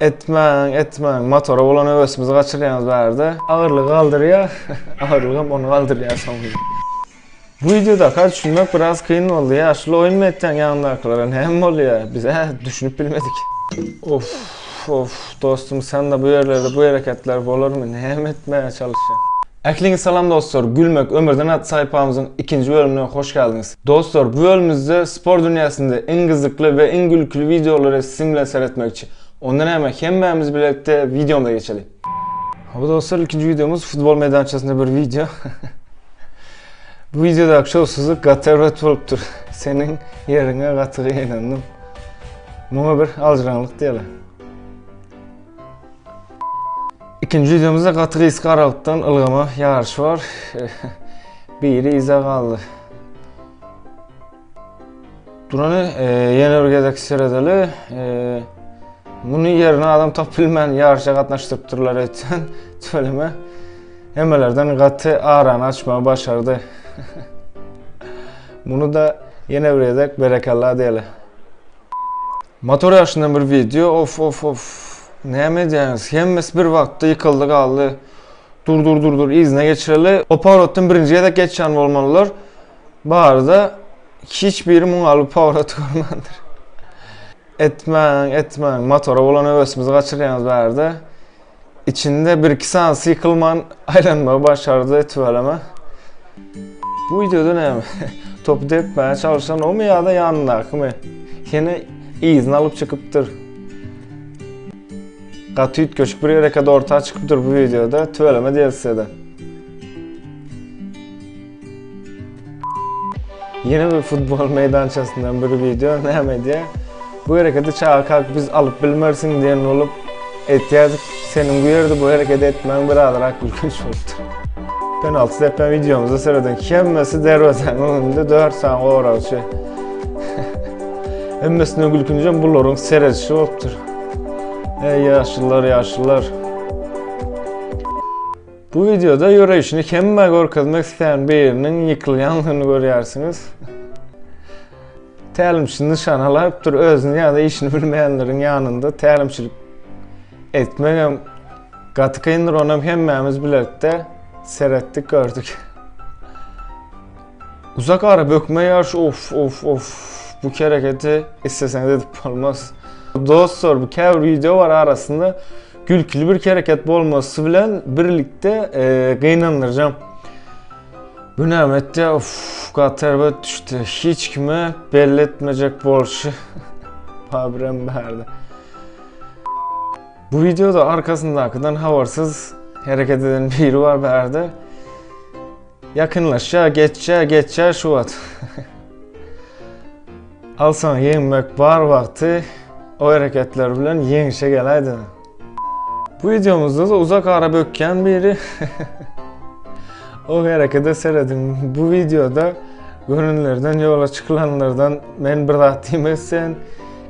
Etmen, etmen. Motora olan öwesimizi gaçyrýanys bärde. Agyrlyk galdyrýar. Agyrlygam onu galdyrýar soňra. Bu videoda kaç düşünmek biraz kıyın oldu ya. Şöyle oyun mu etsen yanında arkadaşlar? Hem oluyor. Biz he, düşünüp bilmedik. Of of dostum sen de bu yerlerde bu hareketler olur mu? Hem etmeye çalışıyorsun? Ekliniz selam dostlar. Gülmek Ömürden At sayfamızın ikinci bölümüne hoş geldiniz. Dostlar bu bölümümüzde spor dünyasında en kızıklı ve en gülkülü videoları sizinle seyretmek için. Ondan hemen hemmemiz birlikte videomda geçelim. Bu dostlar ikinci videomuz futbol meydançasında bir video. Bu videoda akşamsızlık gatervet bolupdur. Senin yerine gatıga inandım. Buna bir alcıranlık diyelim. İkinci videomuzda gatıga iski aralıktan ılgama yarış var. Biri ize kaldı. Duranı e, yeni ülkedeki seyredeli. E, bunu yerine adam tap bilmən yarışa qatnaşdırıbdırlar etsən. Söyleme. Hemelerden katı aran açma başardı. Bunu da yine bir berekallah diyelim. Motor yaşından bir video. Of of of. Ne medyanız? Hemmesi bir vakti yıkıldı kaldı. Dur dur dur dur izne geçireli. O Pavrot'tan birinciye de geçen olmalılar. Baharda hiçbir mungalı Pavrot görmendir. Etmen, etmen. Motora olan öwesimizi gaçyrýanys bärde. İçinde bir iki sansı yıkılman aylanma başardı etveleme. Bu videoda ne mi? Topu tepmeye çalışan o mu ya da yanındaki mi? Yine izin alıp çıkıptır. Katı yut köşk bir yere kadar ortaya çıkıptır bu videoda. Tüveleme değilse de. Yine bir futbol meydançasından bir video ne diye. Bu hareketi çağa kalk biz alıp bilmersin diyen olup ehtiyacı senin bu yerde bu hareket etmen birader akbil oldu. Penaltı depen videomuzda seyredin. Kemmesi dervazenin önünde 4 saniye uğraşı. Emmesine gülkünce bunların seyredişi oluptur. Ey yaşlılar yaşlılar. Bu videoda yürüyüşünü kemme görkezmek isteyen birinin yıkılyanlığını görüyorsunuz. Təlimçi nişan alıptır özünü ya da işini bilmeyenlerin yanında təlimçilik etmegem katı kıyındır onam hemmemiz birlikte seyrettik gördük. Uzak ara bökme yarış of of of bu hareketi isteseniz edip olmaz. Dostlar bu kevr video var arasında gülkülü bir hareket olması bilen birlikte e, kıynanıracağım. Bu nemette of katerbet düştü. Hiç kime belli etmeyecek bolşu. Pabrem berdi. Bu videoda arkasında arkadan havarsız hareket eden biri var berdi. Yakınlaşa, geçe, geçe şu at. Alsan yemek var vakti o hareketler bilen yenişe gelaydı. Bu videomuzda da uzak ara bökken biri o hareketi seyredin. Bu videoda görünlerden yola çıkılanlardan men bir zatayım sen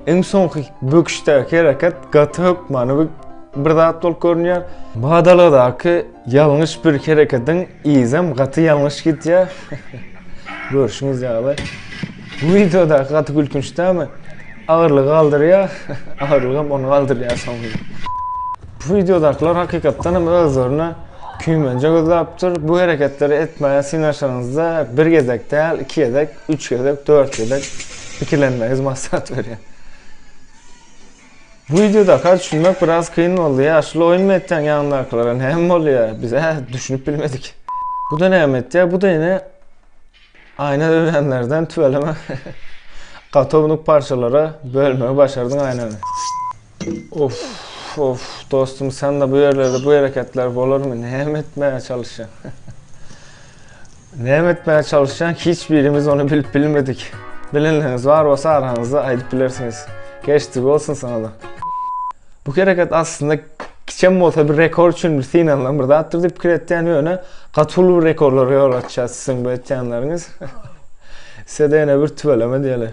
en sonki böküşteki hareket katı hükmanı bir zat ol görünüyor. Badaladaki yanlış bir hareketin izem katı yanlış gidiyor. Görüşünüz ya Bu videoda katı gülkünç değil mi? Ağırlığı kaldırıyor, ağırlığım onu kaldırıyor sonra. Bu videodakiler hakikaten özlerine küymence gözleptir. Bu hareketleri etmeye sinaşanızda bir gezek değil, iki gezek, üç gezek, dört gezek fikirlenmeyiz masat veriyor. Bu videoda kaç düşünmek biraz kıyın oldu ya. Şöyle oyun mu yanında arkadaşlar? Hem oluyor. Biz he, düşünüp bilmedik. Bu da ne etti ya? Bu da yine aynı öğrenlerden tüveleme. Katovnuk parçalara bölmeyi başardın aynen. Of of dostum sen de bu yerlerde bu hareketler olur mu? Ne etmeye çalışan? ne etmeye çalışan hiçbirimiz onu bilip bilmedik. Bilenleriniz var olsa aranızda ayıp bilirsiniz. Geçtik olsun sana da. Bu hareket aslında geçen olsa bir rekor için bir sinanla burada attırdık bir ettiğin yöne katılı rekorları yol açacağız sizin bu ettiğinleriniz. Size de yine bir tüveleme diyelim.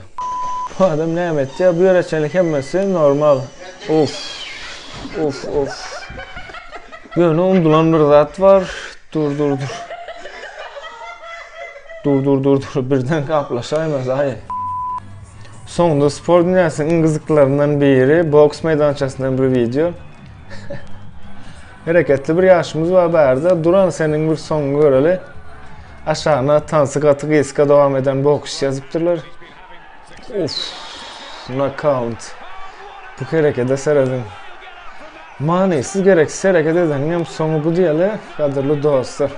Bu adam ne etti ya bu yöneçenlik hemmesi normal. Of. Of of. Böyle umdulan bir zat var. Dur dur dur. Dur dur dur dur birden kaplaşaymaz hayır. Sonunda spor dünyasının en kızıklarından biri boks meydançasından bir video. Hareketli bir yaşımız var berde. Duran senin bir son göreli. Aşağına tansı katı gıyska devam eden boks yazıptırlar. Of. Knockout. Bu harekete seyredin. Manisiz gereksiz hareket edenin hem sonu bu diyelim. Kadırlı dostlar.